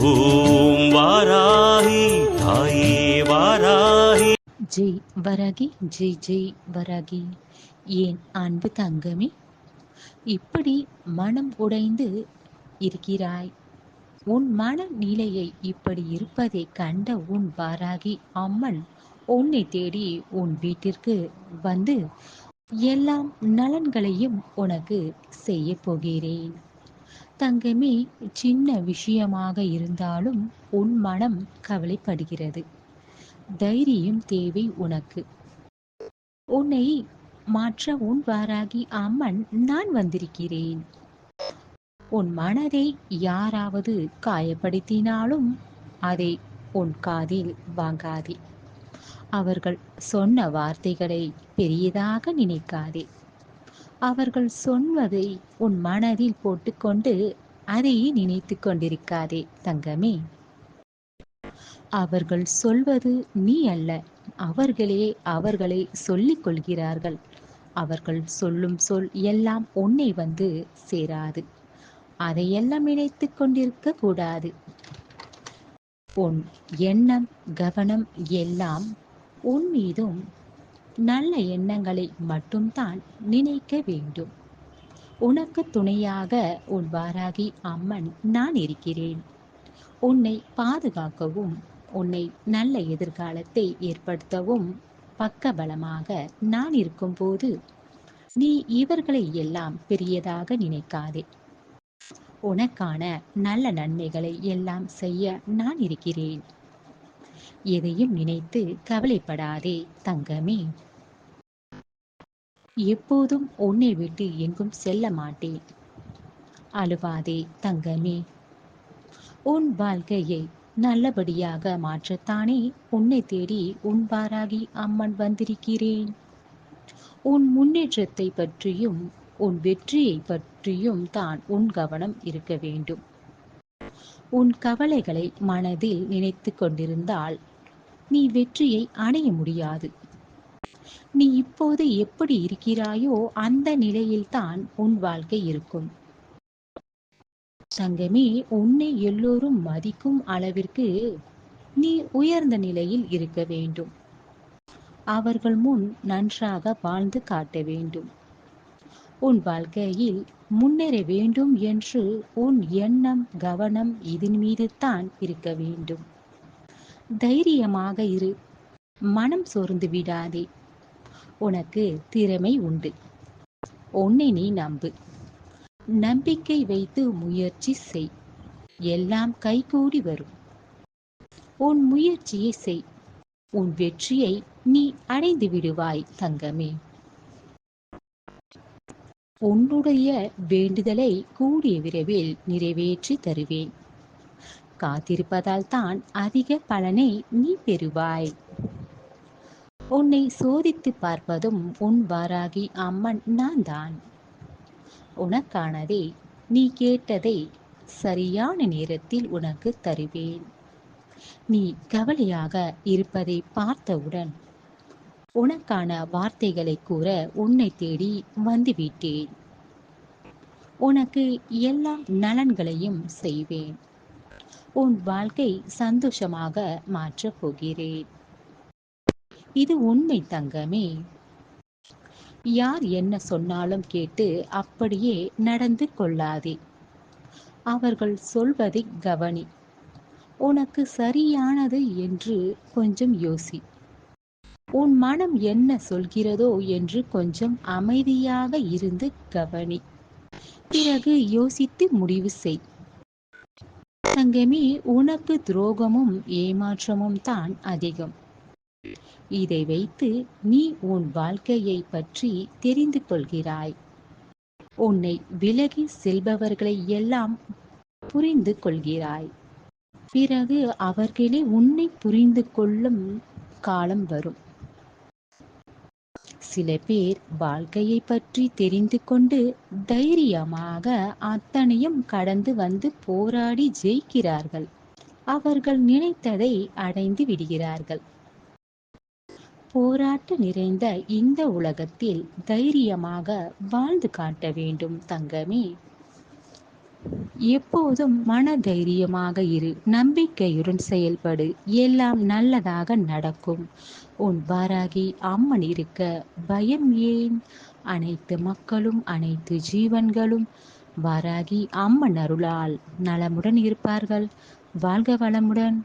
ஓம் வாராகி தாயே வாராகி ஜெய் வராகி ஜெய் ஜெய் வராகி. ஏன் அன்பு தங்கமே இப்படி மனம் உடைந்து இருக்கிறாய். உன் மன நிலையை இப்படி இருப்பதை கண்ட உன் வாராகி அம்மன் உன்னை தேடி உன் வீட்டிற்கு வந்து எல்லாம் நலன்களையும் உனக்கு செய்ய போகிறேன். தங்கமே சின்ன விஷயமாக இருந்தாலும் உன் மனம் கவலைப்படுகிறது. தைரியம் தேவை உனக்கு. உன்னை மாற்ற உன் வாராகி அம்மன் நான் வந்திருக்கிறேன். உன் மனதை யாராவது காயப்படுத்தினாலும் அதை உன் காதில் வாங்காதே. அவர்கள் சொன்ன வார்த்தைகளை பெரியதாக நினைக்காதே. அவர்கள் சொல்வதை உன் மனதில் போட்டுக்கொண்டு அதை நினைத்து கொண்டிருக்காதே தங்கமே. அவர்கள் சொல்வது நீ அல்ல அவர்களே அவர்களை சொல்லிக் கொள்கிறார்கள். அவர்கள் சொல்லும் சொல் எல்லாம் உன்னை வந்து சேராது. அதையெல்லாம் நினைத்து கொண்டிருக்க கூடாது. உன் எண்ணம் கவனம் எல்லாம் உன் மீதும் நல்ல எண்ணங்களை மட்டும்தான் நினைக்க வேண்டும். உனக்கு துணையாக உன் வாராகி அம்மன் நான் இருக்கிறேன். உன்னை பாதுகாக்கவும் உன்னை நல்ல எதிர்காலத்தை ஏற்படுத்தவும் பக்கபலமாக நான் இருக்கும்போது நீ இவர்களை எல்லாம் பெரியதாக நினைக்காதே. உனக்கான நல்ல நன்மைகளை எல்லாம் செய்ய நான் இருக்கிறேன். எதையும் நினைத்து கவலைப்படாதே தங்கமே. எப்போதும் உன்னை விட்டு எங்கும் செல்ல மாட்டேன். அழுவாதே தங்கமே. உன் வாழ்க்கையை நல்லபடியாக மாற்றத்தானே உன்னை தேடி உன் பாராகி அம்மன் வந்திருக்கிறேன். உன் முன்னேற்றத்தை பற்றியும் உன் வெற்றியை பற்றியும் தான் உன் கவனம் இருக்க வேண்டும். உன் கவலைகளை மனதில் நினைத்து கொண்டிருந்தால் நீ வெற்றியை அடைய முடியாது. நீ இப்போது எப்படி இருக்கிறாயோ அந்த நிலையில்தான் உன் வாழ்க்கை இருக்கும். சங்கமே உன்னை எல்லோரும் மதிக்கும் அளவிற்கு நீ உயர்ந்த நிலையில் இருக்க வேண்டும். அவர்கள் முன் நன்றாக வாழ்ந்து காட்ட வேண்டும். உன் வாழ்க்கையில் முன்னேற வேண்டும் என்று உன் எண்ணம் கவனம் இதன் மீது தான் இருக்க வேண்டும். தைரியமாக இரு. மனம் சோர்ந்து விடாதே. உனக்கு திறமை உண்டு. உன்னை நீ நம்பு. நம்பிக்கை வைத்து முயற்சி செய். எல்லாம் கைகூடி வரும். உன் முயற்சியை செய். உன் வெற்றியை நீ அடைந்து விடுவாய் தங்கமே. உன்னுடைய வேண்டுதலை கூடிய விரைவில் நிறைவேற்றி தருவேன். காத்திருப்பதால் தான் அதிக பலனை நீ பெறுவாய். உன்னை சோதித்து பார்ப்பதும் உன் வாராகி அம்மன் நான் தான் உனக்கானதே நீ கேட்டதை சரியான நேரத்தில் உனக்கு தருவேன். நீ கவலையாக இருப்பதை பார்த்தவுடன் உனக்கான வார்த்தைகளை கூற உன்னை தேடி வந்துவிட்டேன். உனக்கு எல்லா நலன்களையும் செய்வேன். உன் வாழ்க்கை சந்தோஷமாக மாற்றப் போகிறேன். இது உண்மை தங்கமே. யார் என்ன சொன்னாலும் கேட்டு அப்படியே நடந்து கொள்ளாதே. அவர்கள் சொல்வதை கவனி. உனக்கு சரியானது என்று கொஞ்சம் யோசி. உன் மனம் என்ன சொல்கிறதோ என்று கொஞ்சம் அமைதியாக இருந்து கவனி. பிறகு யோசித்து முடிவு செய். தங்கமே உனக்கு துரோகமும் ஏமாற்றமும் தான் அதிகம். இதை வைத்து நீ உன் வாழ்க்கையை பற்றி தெரிந்து கொள்கிறாய். உன்னை விலகி செல்பவர்களை எல்லாம் புரிந்து கொள்கிறாய். பிறகு அவர்களே உன்னை புரிந்து கொள்ளும் காலம் வரும். சில பேர் வாழ்க்கையை பற்றி தெரிந்து கொண்டு தைரியமாக அத்தனையும் கடந்து வந்து போராடி ஜெயிக்கிறார்கள். அவர்கள் நினைத்ததை அடைந்து விடுகிறார்கள். போராட்ட நிறைந்த இந்த உலகத்தில் தைரியமாக வாழ்ந்து காட்ட வேண்டும் தங்கமே. எப்போதும் மன தைரியமாக இரு. நம்பிக்கையுடன் செயல்படு. எல்லாம் நல்லதாக நடக்கும். உன் வாராகி அம்மன் இருக்க. பயம் ஏன்? அனைத்து மக்களும் அனைத்து ஜீவன்களும் வாராகி அம்மன் அருளால் நலமுடன் இருப்பார்கள். வாழ்க வளமுடன்.